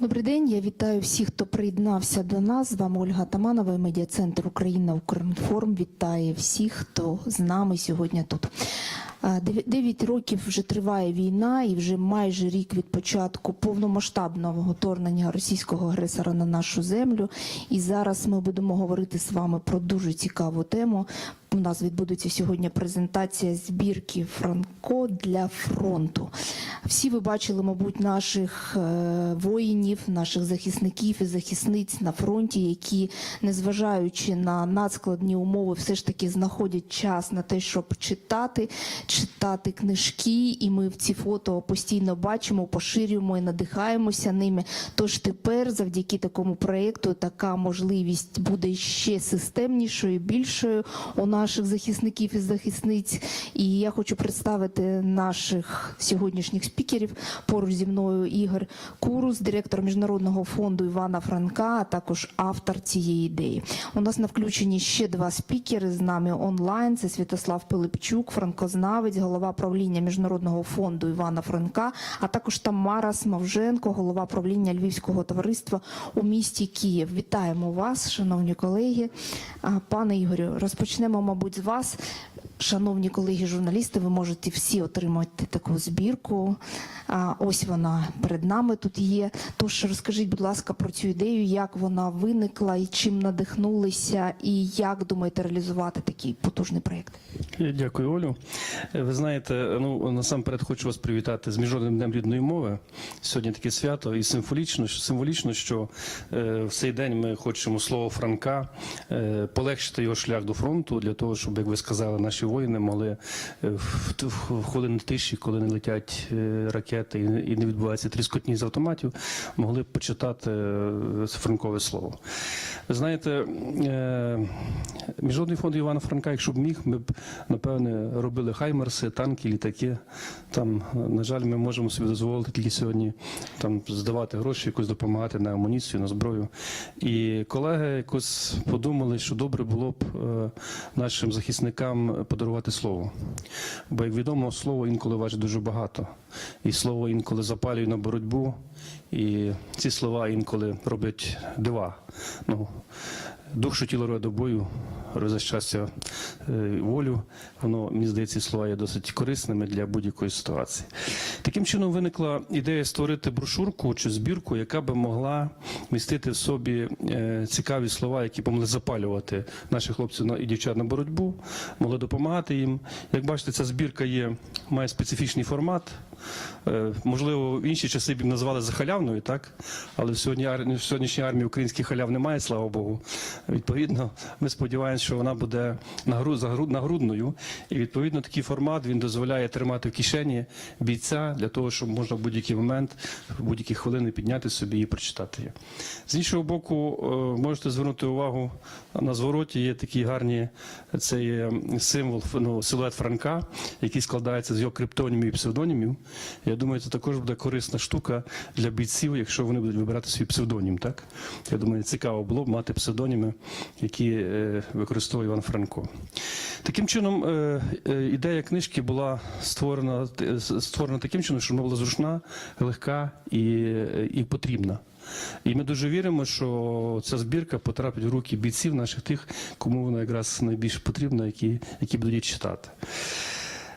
Добрий день. Я вітаю всіх, хто приєднався до нас. З вами Ольга Таманова, медіа-центр Україна Укрінформ. Вітає всіх, хто з нами сьогодні тут. Дев'ять років вже триває війна, і вже майже рік від початку повномасштабного вторгнення російського агресора на нашу землю. І зараз ми будемо говорити з вами про дуже цікаву тему. У нас відбудеться сьогодні презентація збірки Франко для фронту. Всі ви бачили, мабуть, наших е, воїнів, наших захисників і захисниць на фронті, які, незважаючи на надскладні умови, все ж таки знаходять час на те, щоб читати, читати книжки. І ми в ці фото постійно бачимо, поширюємо і надихаємося ними. Тож тепер, завдяки такому проєкту, така можливість буде ще системнішою, більшою у наших захисників і захисниць. І я хочу представити наших сьогоднішніх спікерів. Поруч зі мною Ігор Курус, директор міжнародного фонду Івана Франка, а також автор цієї ідеї. У нас на включенні ще два спікери з нами онлайн. Це Святослав Пилипчук, франкознавець, голова правління міжнародного фонду Івана Франка, а також Тамара Смавженко, голова правління Львівського товариства у місті Київ. Вітаємо вас, шановні колеги. Пане Ігорю, розпочнемо, мабуть, з вас. Шановні колеги журналісти, ви можете всі отримати таку збірку. Ось вона перед нами тут є. Тож розкажіть, будь ласка, про цю ідею, як вона виникла і чим надихнулися, і як думаєте реалізувати такий потужний проєкт? Дякую, Олю. Ви знаєте, ну насамперед хочу вас привітати з міжнародним днем рідної мови. Сьогодні таке свято і символічно, символічно, що е, в цей день ми хочемо слово Франка е, полегшити його шлях до фронту для того, щоб, як ви сказали, наші воїни могли е, в, хвилини тиші, коли не летять е, ракети і, не відбувається тріскотні з автоматів, могли б почитати е, франкове слово. Знаєте, Міжнародний фонд Івана Франка, якщо б міг, ми б напевне робили хаймерси, танки, літаки. Там, на жаль, ми можемо собі дозволити тільки сьогодні там здавати гроші, якось допомагати на амуніцію, на зброю. І колеги якось подумали, що добре було б нашим захисникам подарувати слово. Бо, як відомо, слово інколи важить дуже багато. І слово інколи запалює на боротьбу, і ці слова інколи роблять дива. Ну, Дух, що тіло роє до бою, розе е, волю. Воно, мені здається, слова є досить корисними для будь-якої ситуації. Таким чином виникла ідея створити брошурку чи збірку, яка би могла містити в собі е, цікаві слова, які б могли запалювати наших хлопців і дівчат на боротьбу, могли допомагати їм. Як бачите, ця збірка є, має специфічний формат. Е, Можливо, в інші часи б назвали захалявною, так? Але в сьогодні в сьогоднішній армії українських халяв немає, слава Богу. Відповідно, ми сподіваємося, що вона буде нагру- нагрудною. І відповідно такий формат він дозволяє тримати в кишені бійця для того, щоб можна в будь-який момент, в будь-які хвилини підняти собі і прочитати її. З іншого боку, е, можете звернути увагу на звороті є такі гарні це є символ ну, силует Франка, який складається з його криптонімів і псевдонімів. Я думаю, це також буде корисна штука для бійців, якщо вони будуть вибирати свій псевдонім. Так я думаю, цікаво було б мати псевдоніми, які е, використовує Іван Франко. Таким чином, е, е, ідея книжки була створена, створена таким чином, що вона була зручна, легка і, і потрібна. І ми дуже віримо, що ця збірка потрапить в руки бійців наших тих, кому вона якраз найбільш потрібна, які, які будуть читати.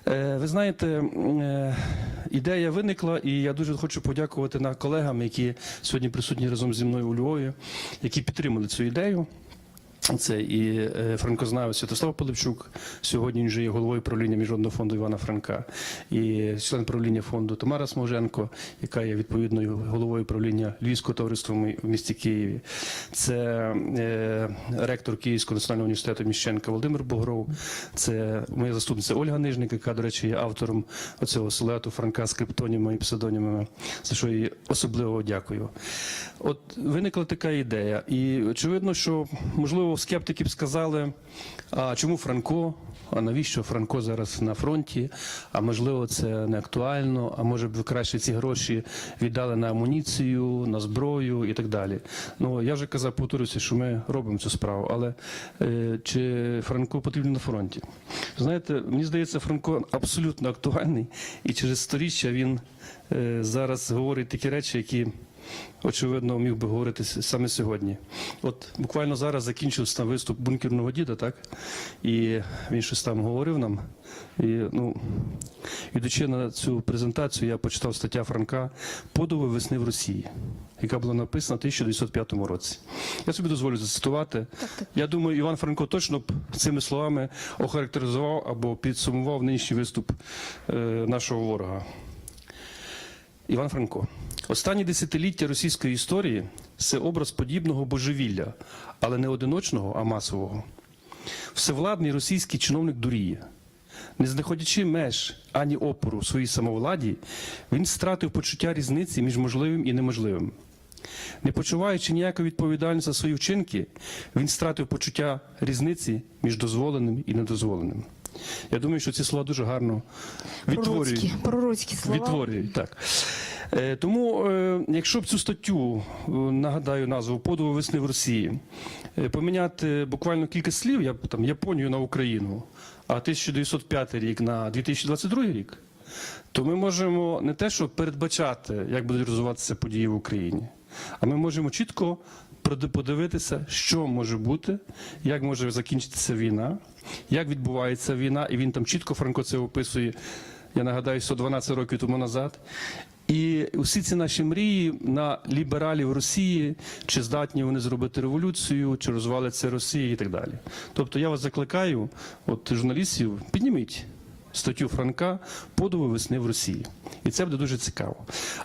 Е, Ви знаєте, е, ідея виникла, і я дуже хочу подякувати на колегам, які сьогодні присутні разом зі мною у Львові, які підтримали цю ідею. Це і е, франкознавець Святослав Пилипчук, сьогодні він вже є головою правління Міжнародного фонду Івана Франка, і член правління фонду Тамара Сможенко, яка є відповідною головою правління Львівського товариства в місті Києві. Це е, ректор Київського національного університету Міщенка Володимир Богров, це моя заступниця Ольга Нижник, яка, до речі, є автором оцього силуету Франка з криптонімами і псевдонімами, за що їй особливо дякую. От виникла така ідея, і очевидно, що можливо скептики б сказали, а чому Франко? А навіщо Франко зараз на фронті? А можливо, це не актуально, а може б ви краще ці гроші віддали на амуніцію, на зброю і так далі. Ну я вже казав, повторюся, що ми робимо цю справу, але е, чи Франко потрібен на фронті? Знаєте, мені здається, Франко абсолютно актуальний, і через сторіччя він е, зараз говорить такі речі, які очевидно, міг би говорити саме сьогодні. От буквально зараз закінчився там виступ бункерного діда, так? І він щось там говорив нам. І, ну, ідучи на цю презентацію, я почитав стаття Франка Подови весни в Росії, яка була написана в 1905 році. Я собі дозволю зацитувати. Я думаю, Іван Франко точно б цими словами охарактеризував або підсумував нинішній виступ е, нашого ворога. Іван Франко. Останні десятиліття російської історії це образ подібного божевілля, але не одиночного, а масового. Всевладний російський чиновник дуріє. Не знаходячи меж ані опору своїй самовладі, він стратив почуття різниці між можливим і неможливим. Не почуваючи ніякої відповідальності за свої вчинки, він стратив почуття різниці між дозволеним і недозволеним. Я думаю, що ці слова дуже гарно відтворюють. Пророцькі, слова. Відтворюють, так. Е, Тому, е, якщо б цю статтю, е, нагадаю назву Подови весни в Росії, поміняти буквально кілька слів, я б там Японію на Україну, а 1905 рік на 2022 рік, то ми можемо не те, що передбачати, як будуть розвиватися події в Україні, а ми можемо чітко подивитися, що може бути, як може закінчитися війна, як відбувається війна, і він там чітко Франко це описує. Я нагадаю, 112 років тому назад. І усі ці наші мрії на лібералів Росії, чи здатні вони зробити революцію, чи розвалиться Росія і так далі. Тобто я вас закликаю, от журналістів, підніміть статтю Франка Подови весни в Росії. І це буде дуже цікаво.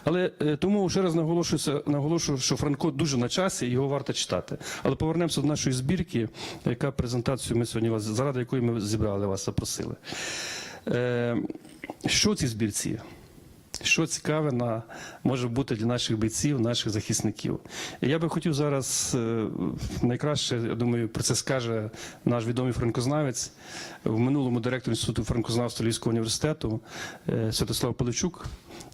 Але е, тому ще раз наголошую, наголошую, що Франко дуже на часі, його варто читати. Але повернемося до нашої збірки, яка презентацію ми сьогодні вас, заради якої ми зібрали вас, запросили. Е, що в цій збірці? Що цікаве на, може бути для наших бійців, наших захисників. Я би хотів зараз е, найкраще, я думаю, про це скаже наш відомий франкознавець, в минулому директор Інституту франкознавства Львівського університету е, Святослав Поличук.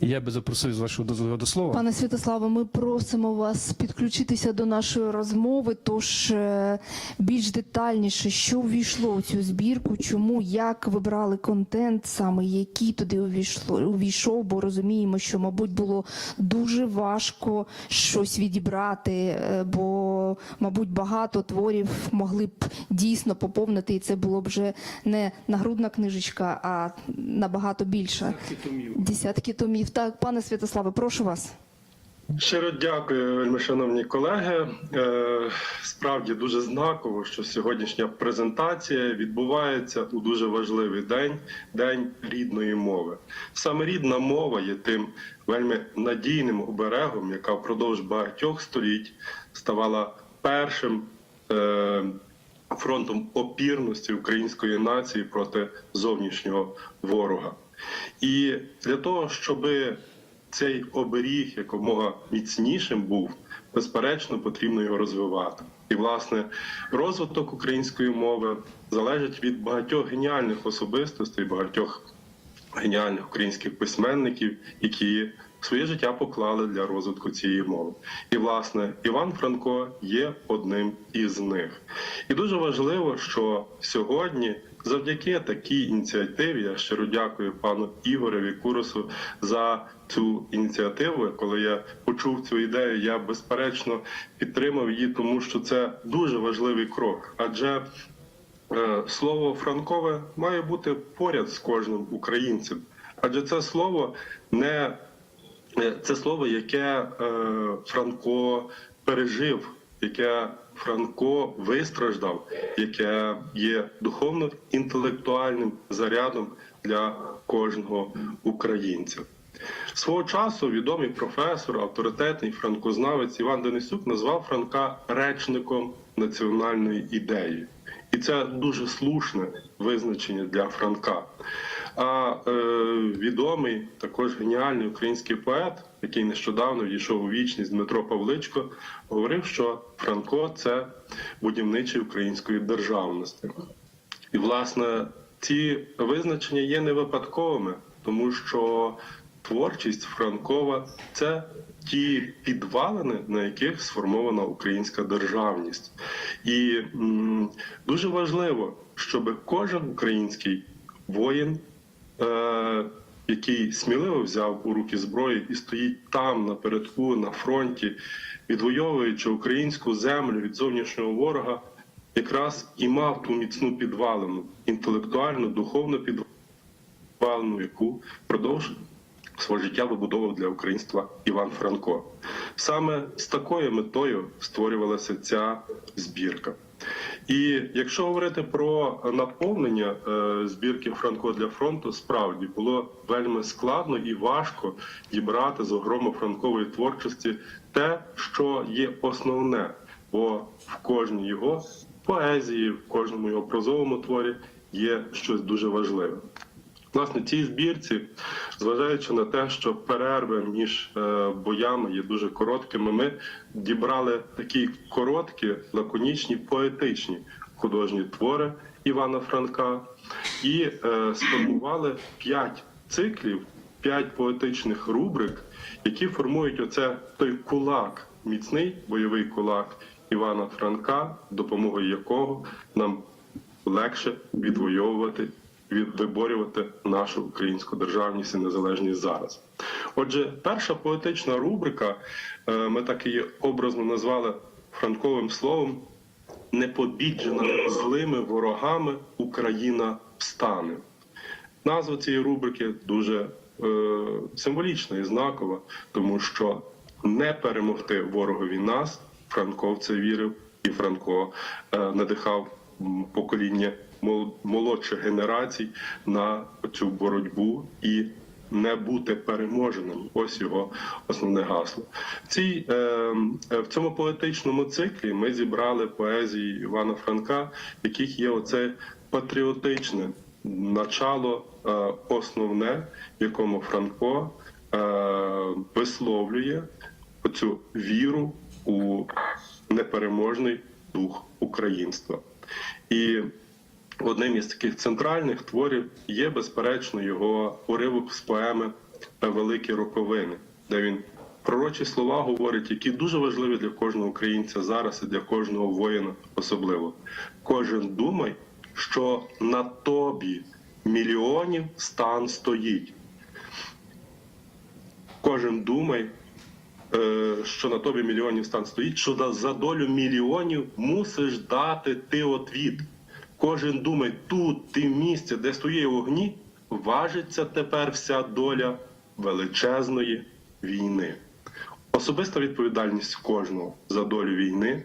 Я би запросив з вашого дозволу до слова. Пане Святославе, ми просимо вас підключитися до нашої розмови. Тож е, більш детальніше, що увійшло у цю збірку, чому, як ви брали контент, саме який туди увійшло, увійшов, бо розуміємо, що, мабуть, було дуже важко щось відібрати, е, бо, мабуть, багато творів могли б дійсно поповнити, і це було б вже не нагрудна книжечка, а набагато більше. Десятки томів. Так, пане Святославе, прошу вас. Щиро дякую, вельми шановні колеги. Е, Справді дуже знаково, що сьогоднішня презентація відбувається у дуже важливий день день рідної мови. Саме рідна мова є тим вельми надійним оберегом, яка впродовж багатьох століть ставала першим. е, Фронтом опірності української нації проти зовнішнього ворога, і для того, щоби цей оберіг якомога міцнішим був, безперечно, потрібно його розвивати. І, власне, розвиток української мови залежить від багатьох геніальних особистостей, багатьох геніальних українських письменників, які своє життя поклали для розвитку цієї мови. І, власне, Іван Франко є одним із них. І дуже важливо, що сьогодні. Завдяки такій ініціативі я щиро дякую пану Ігореві Куросу за цю ініціативу. Коли я почув цю ідею, я безперечно підтримав її, тому що це дуже важливий крок. Адже е, слово Франкове має бути поряд з кожним українцем, адже це слово не е, це слово, яке е, Франко пережив, яке Франко вистраждав, яке є духовно-інтелектуальним зарядом для кожного українця. Свого часу відомий професор, авторитетний франкознавець Іван Денисюк назвав Франка речником національної ідеї. І це дуже слушне визначення для Франка. А е, відомий також геніальний український поет, який нещодавно війшов у вічність Дмитро Павличко, говорив, що Франко це будівничий української державності. І, власне, ці визначення є не випадковими, тому що творчість Франкова це ті підвалини, на яких сформована українська державність. І м, дуже важливо, щоб кожен український воїн е, який сміливо взяв у руки зброю і стоїть там напередку, на фронті, відвоюючи українську землю від зовнішнього ворога, якраз і мав ту міцну підвалину, інтелектуальну, духовну підвалину, яку впродовж свого життя вибудовував для українства Іван Франко. Саме з такою метою створювалася ця збірка. І якщо говорити про наповнення е, збірки Франко для фронту, справді було вельми складно і важко дібрати з огрому франкової творчості те, що є основне, бо в кожній його поезії, в кожному його прозовому творі є щось дуже важливе. Власне, цій збірці, зважаючи на те, що перерви між е, боями є дуже короткими, ми дібрали такі короткі, лаконічні, поетичні художні твори Івана Франка і е, сформували п'ять циклів, п'ять поетичних рубрик, які формують оце той кулак, міцний бойовий кулак Івана Франка, допомогою якого нам легше відвоювати від виборювати нашу українську державність і незалежність зараз. Отже, перша поетична рубрика, е, ми так її образно назвали франковим словом. Непобіджена злими ворогами Україна встане. Назва цієї рубрики дуже е, символічна і знакова, тому що не перемогти ворогові нас, Франко в це вірив, і Франко е, надихав покоління молодших генерацій на цю боротьбу і не бути переможеним. Ось його основне гасло. В, цій, е, е, в цьому поетичному циклі ми зібрали поезії Івана Франка, в яких є оце патріотичне начало, е, основне, якому Франко е, висловлює оцю віру у непереможний дух українства. І одним із таких центральних творів є, безперечно, його уривок з поеми Великі роковини, де він пророчі слова говорить, які дуже важливі для кожного українця зараз і для кожного воїна особливо. Кожен думай, що на тобі мільйонів стан стоїть. Кожен думай, е, що на тобі мільйонів стан стоїть, що за- долю мільйонів мусиш дати ти отвіт. Кожен думай, тут ти місце, де стоїть огні, важиться тепер вся доля величезної війни. Особиста відповідальність кожного за долю війни.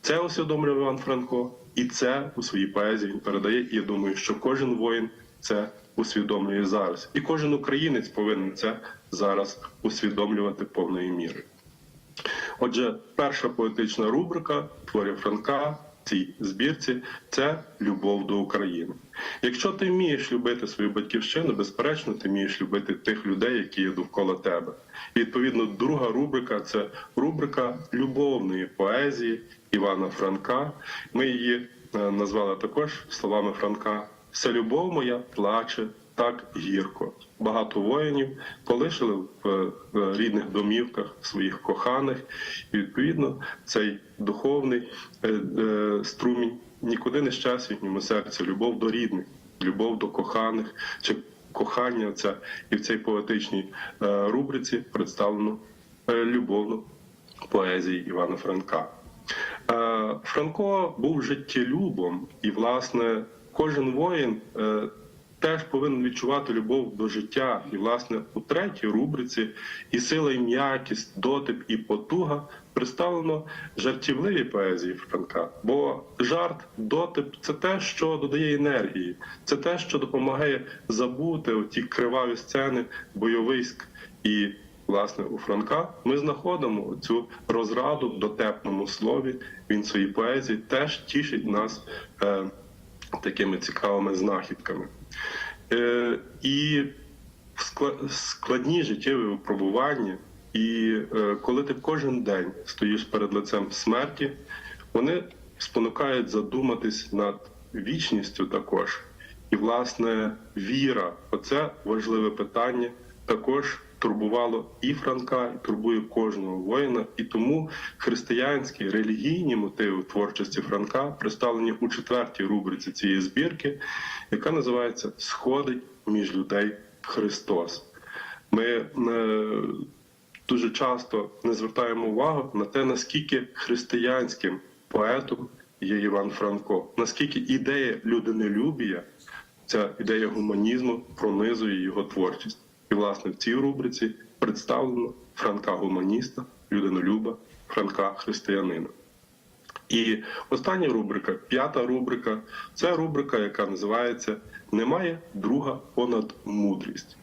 Це усвідомлює Іван Франко, і це у своїй поезії він передає. І я думаю, що кожен воїн це усвідомлює зараз. І кожен українець повинен це зараз усвідомлювати повною мірою. Отже, перша поетична рубрика творів Франка цій збірці це любов до України. Якщо ти вмієш любити свою батьківщину, безперечно, ти вмієш любити тих людей, які є довкола тебе. І відповідно, друга рубрика це рубрика любовної поезії Івана Франка. Ми її е, назвали також словами Франка: Вся любов моя плаче так гірко. Багато воїнів полишили в е, рідних домівках своїх коханих, і відповідно цей духовний е, е, струмінь нікуди не щас в їхньому серці. Любов до рідних, любов до коханих чи кохання. Це і в цій поетичній рубриці представлено любовну поезії Івана Франка. Франко був життєлюбом, і, власне, кожен воїн теж повинен відчувати любов до життя. І, власне, у третій рубриці і сила, і м'якість, дотип і потуга представлено жартівливі поезії Франка. Бо жарт, дотип це те, що додає енергії, це те, що допомагає забути ті криваві сцени бойовиськ і Власне, у Франка ми знаходимо цю розраду в дотепному слові. Він своїй поезії теж тішить нас е, такими цікавими знахідками. Е, і складні життєві випробування, і е, коли ти кожен день стоїш перед лицем смерті, вони спонукають задуматись над вічністю також. І, власне, віра оце важливе питання також турбувало і Франка, і турбує кожного воїна. І тому християнські релігійні мотиви творчості Франка представлені у четвертій рубриці цієї збірки, яка називається Сходить між людей Христос. Ми е, дуже часто не звертаємо увагу на те, наскільки християнським поетом є Іван Франко, наскільки ідея людинолюбія, ця ідея гуманізму пронизує його творчість. І, власне, в цій рубриці представлено Франка гуманіста, людинолюба, Франка християнина. І остання рубрика, п'ята рубрика, це рубрика, яка називається Немає друга понад мудрість.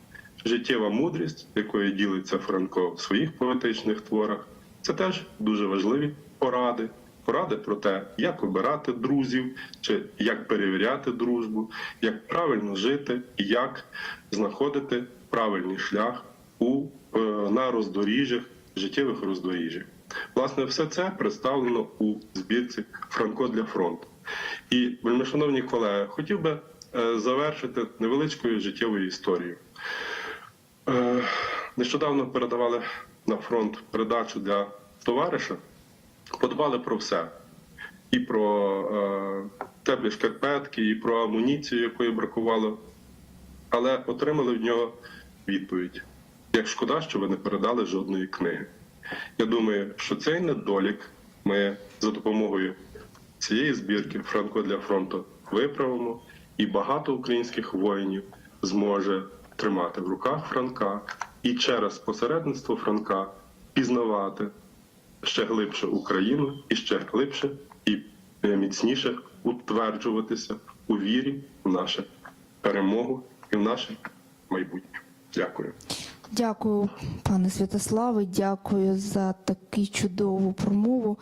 Життєва мудрість, якою ділиться Франко в своїх поетичних творах, це теж дуже важливі поради. Поради про те, як обирати друзів, чи як перевіряти дружбу, як правильно жити і як знаходити правильний шлях у, е, на роздоріжжях, життєвих роздоріжжях. Власне, все це представлено у збірці Франко для фронту. І, вельмишановні колеги, хотів би е, завершити невеличкою життєвою історією. Е, Нещодавно передавали на фронт передачу для товариша, подбали про все. І про е, теплі шкарпетки, і про амуніцію, якої бракувало. Але отримали в нього відповідь: як шкода, що ви не передали жодної книги. Я думаю, що цей недолік ми за допомогою цієї збірки Франко для фронту виправимо, і багато українських воїнів зможе тримати в руках Франка і через посередництво Франка пізнавати ще глибше Україну і ще глибше і е, міцніше утверджуватися у вірі в нашу перемогу і в наше майбутнє. Дякую. Дякую, пане Святославе, дякую за таку чудову промову.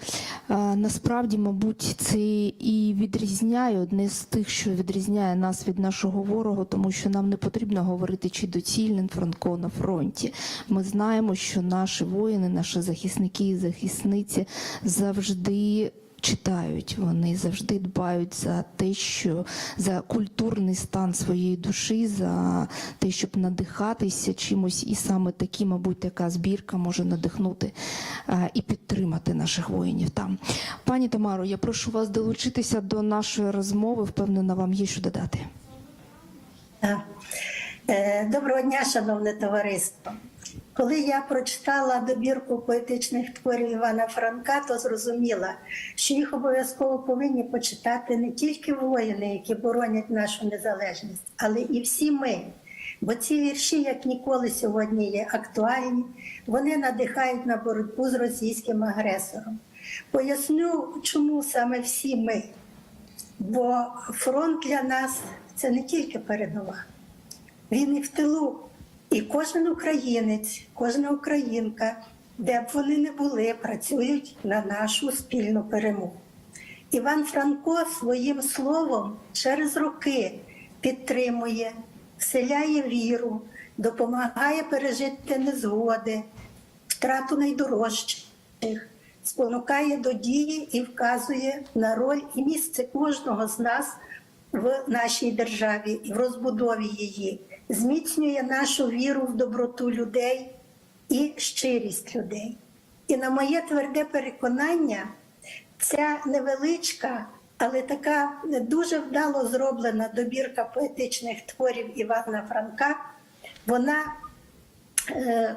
Е, Насправді, мабуть, це і відрізняє одне з тих, що відрізняє нас від нашого ворога, тому що нам не потрібно говорити, чи доцільний Франко на фронті. Ми знаємо, що наші воїни, наші захисники і захисниці завжди. Читають, вони завжди дбають за те, що за культурний стан своєї душі, за те, щоб надихатися чимось, і саме такі, мабуть, така збірка може надихнути і підтримати наших воїнів там. Пані Тамаро, я прошу вас долучитися до нашої розмови. Впевнена, вам є що додати. Е, Доброго дня, шановне товариство. Коли я прочитала добірку поетичних творів Івана Франка, то зрозуміла, що їх обов'язково повинні почитати не тільки воїни, які боронять нашу незалежність, але і всі ми. Бо ці вірші, як ніколи, сьогодні є актуальні, вони надихають на боротьбу з російським агресором. Поясню, чому саме всі ми. Бо фронт для нас це не тільки передова. Він і в тилу. І кожен українець, кожна українка, де б вони не були, працюють на нашу спільну перемогу. Іван Франко своїм словом через роки підтримує, вселяє віру, допомагає пережити незгоди, втрату найдорожчих, спонукає до дії і вказує на роль і місце кожного з нас в нашій державі і в розбудові її, зміцнює нашу віру в доброту людей і щирість людей. І на моє тверде переконання, ця невеличка, але така дуже вдало зроблена добірка поетичних творів Івана Франка, вона е,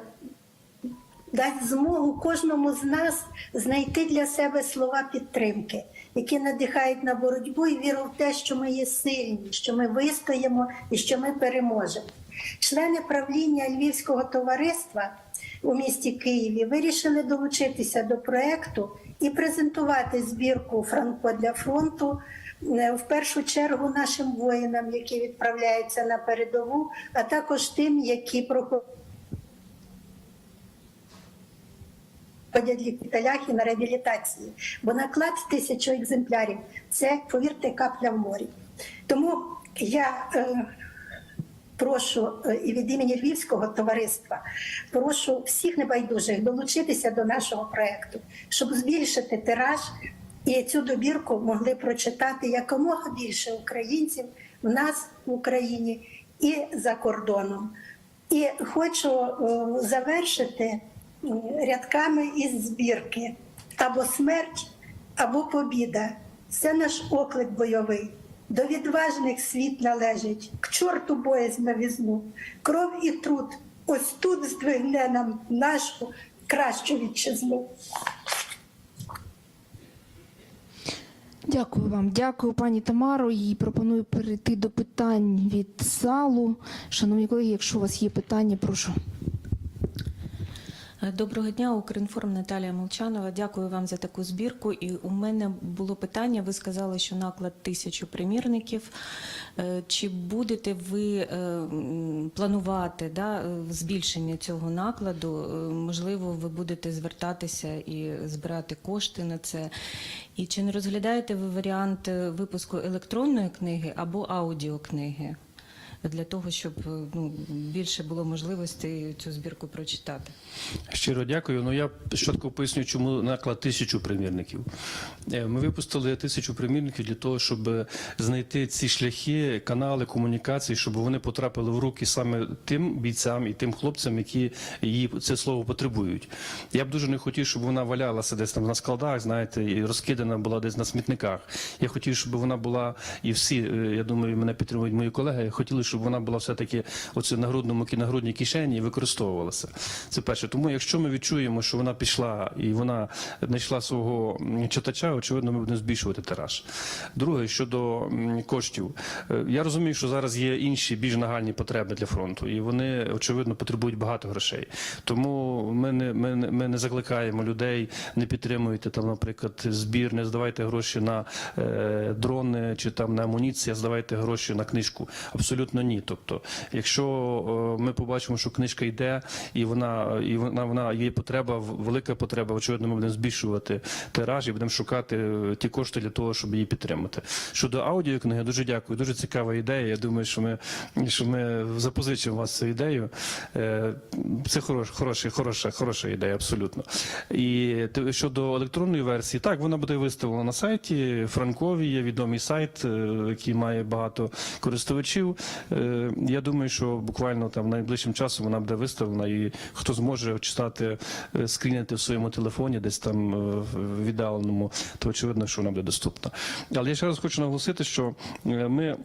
дасть змогу кожному з нас знайти для себе слова підтримки, які надихають на боротьбу і віру в те, що ми є сильні, що ми вистоїмо і що ми переможемо. Члени правління Львівського товариства у місті Києві вирішили долучитися до проекту і презентувати збірку Франко для фронту. е, В першу чергу нашим воїнам, які відправляються на передову, а також тим, які проходять лікарях і на реабілітації. Бо наклад тисячу екземплярів це, повірте, капля в морі. Тому я е, прошу е, і від імені Львівського товариства прошу всіх небайдужих долучитися до нашого проекту, щоб збільшити тираж і цю добірку могли прочитати якомога більше українців в нас в Україні і за кордоном. І хочу е, завершити рядками із збірки або смерть, або побіда. Це наш оклик бойовий. До відважних світ належить, к чорту боязнь новізну, кров і труд. Ось тут здвигне нам нашу кращу вітчизну. Дякую вам, дякую, пані Тамаро. І пропоную перейти до питань від залу. Шановні колеги, якщо у вас є питання, прошу. Доброго дня, Укрінформ Наталія Молчанова. Дякую вам за таку збірку. І у мене було питання. Ви сказали, що наклад тисячу примірників. Е, Чи будете ви е, планувати да, е, збільшення цього накладу? Можливо, ви будете звертатися і збирати кошти на це. І чи не розглядаєте ви варіант випуску електронної книги або аудіокниги? Для того щоб е, ну, більше було можливостей цю збірку прочитати. Щиро дякую. Ну я чітко поясню, чому наклад тисячу примірників. Е, Ми випустили тисячу примірників для того, щоб знайти ці шляхи, канали комунікації, щоб вони потрапили в руки саме тим бійцям і тим хлопцям, які її це слово потребують. Я б дуже не хотів, щоб вона валялася десь там на складах, знаєте, і розкидана була десь на смітниках. Я хотів, щоб вона була, і всі, е, я думаю, мене підтримують мої колеги, хотіли, щоб вона була все-таки оце на грудному на кишені і використовувалася. Це перше. Тому якщо ми відчуємо, що вона пішла і вона знайшла свого читача, очевидно, ми будемо збільшувати тираж. Друге, щодо коштів, Е, я розумію, що зараз є інші більш нагальні потреби для фронту, і вони очевидно потребують багато грошей. Тому ми не ми, ми не закликаємо людей, не підтримуйте там, наприклад, збір, не здавайте гроші на е, дрони чи там на амуніцію, здавайте гроші на книжку. Абсолютно ні. Тобто, якщо е, ми побачимо, що книжка йде, і вона і вона, вона є потреба, велика потреба, очевидно, ми будемо збільшувати тираж і будемо шукати е, ті кошти для того, щоб її підтримати. Щодо аудіокниги, дуже дякую. Дуже цікава ідея. Я думаю, що ми що ми запозичимо вас цю ідею. Е, Це хорош, хороша, хороша, хороша ідея, абсолютно. І щодо електронної версії, так вона буде виставлена на сайті. Франкові є відомий сайт, який має багато користувачів. Е, Я думаю, що буквально там найближчим часом вона буде виставлена, і хто зможе читати, е, скрінити в своєму телефоні, десь там е, в віддаленому, то очевидно, що вона буде доступна. Але я ще раз хочу наголосити, що ми.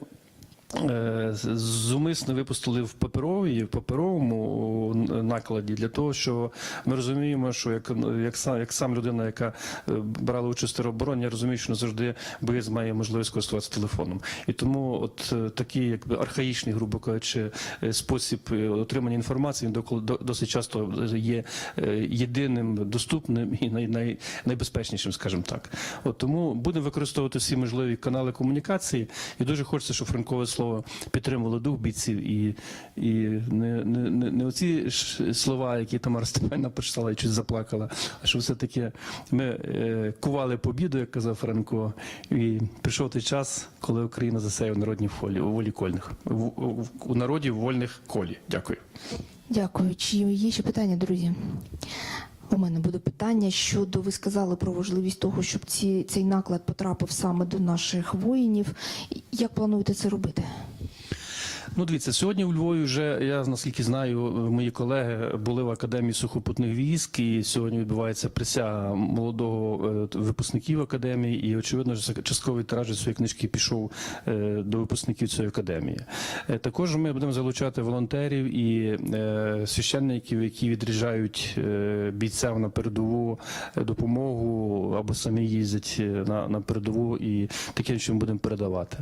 Е, Зумисно випустили в паперовій, в паперовому е, накладі для того, що ми розуміємо, що як, як, сам, як сам людина, яка е, брала участь в теробороні, я розумію, що не завжди боєць має можливість користуватися телефоном. І тому от такий якби архаїчний, грубо кажучи, спосіб отримання інформації він досить часто є єдиним, доступним і най, най, найбезпечнішим, скажімо так. От тому будемо використовувати всі можливі канали комунікації, і дуже хочеться, щоб франкове слово підтримувало дух бійців і, і не, не, не, не оці слова, які Тамара Степанівна прочитала і чуть заплакала, а щоб все-таки ми е, кували побіду, як казав Франко, і прийшов той час, коли Україна засяє у народній у волі кольних, у народі вольних колі. Дякую. Дякую. Чи є ще питання, друзі? У мене буде питання щодо ви сказали про важливість того, щоб ці, цей наклад потрапив саме до наших воїнів. Як плануєте це робити? Ну, дивіться, сьогодні у Львові вже я наскільки знаю, мої колеги були в академії сухопутних військ, і сьогодні відбувається присяга молодого е, випускників академії. І очевидно, що частковий тираж цієї книжки пішов е, до випускників цієї академії. Е, Також ми будемо залучати волонтерів і священників, які відряджають бійцям на передову допомогу або самі їздять на, на передову і таким чином будемо передавати.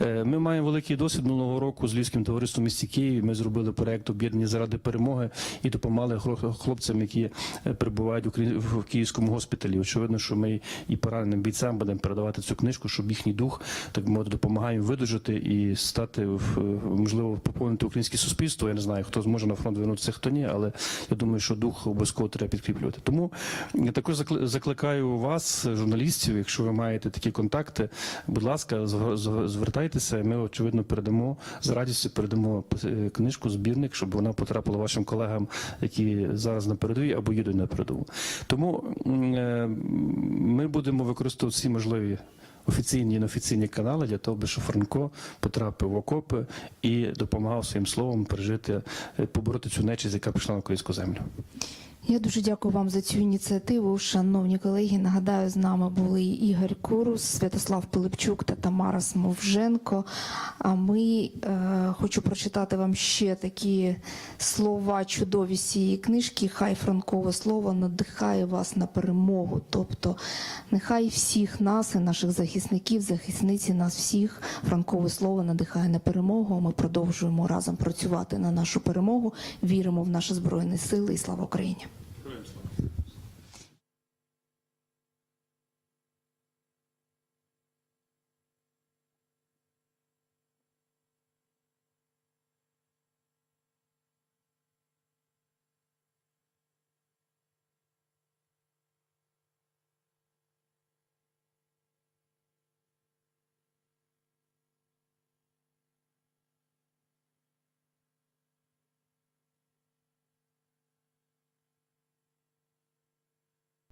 Ми маємо великий досвід минулого року з Львівським товариством в місті Києві. Ми зробили проект об'єднані заради перемоги і допомагали хлопцям, які е, перебувають в київському госпіталі. Очевидно, що ми і пораненим бійцям будемо передавати цю книжку, щоб їхній дух так мовити допомагаємо видужати і стати можливо поповнити українське суспільство. Я не знаю, хто зможе на фронт вернутися, хто ні, але я думаю, що дух обов'язково треба підкріплювати. Тому я також закли- закликаю вас, журналістів, якщо ви маєте такі контакти, будь ласка, зв- зв- звертайтеся. Ми очевидно передамо з радістю передамо е, книжку, збірник, щоб вона потрапила вашим колегам, які зараз на передовій або їдуть на передову. Тому е, ми будемо використовувати всі можливі. Офіційні і неофіційні канали для того, щоб Франко потрапив в окопи і допомагав своїм словом пережити, е, побороти цю нечість, яка прийшла на українську землю. Я дуже дякую вам за цю ініціативу. Шановні колеги, нагадаю, з нами були Ігор Курус, Святослав Пилипчук та Тамара Смовженко. А ми е, хочу прочитати вам ще такі слова чудові цієї книжки. Хай франкове слово надихає вас на перемогу. Тобто, нехай всіх нас і наших захисників, захисниці нас всіх франкове слово надихає на перемогу. Ми продовжуємо разом працювати на нашу перемогу. Віримо в наші збройні сили і слава Україні.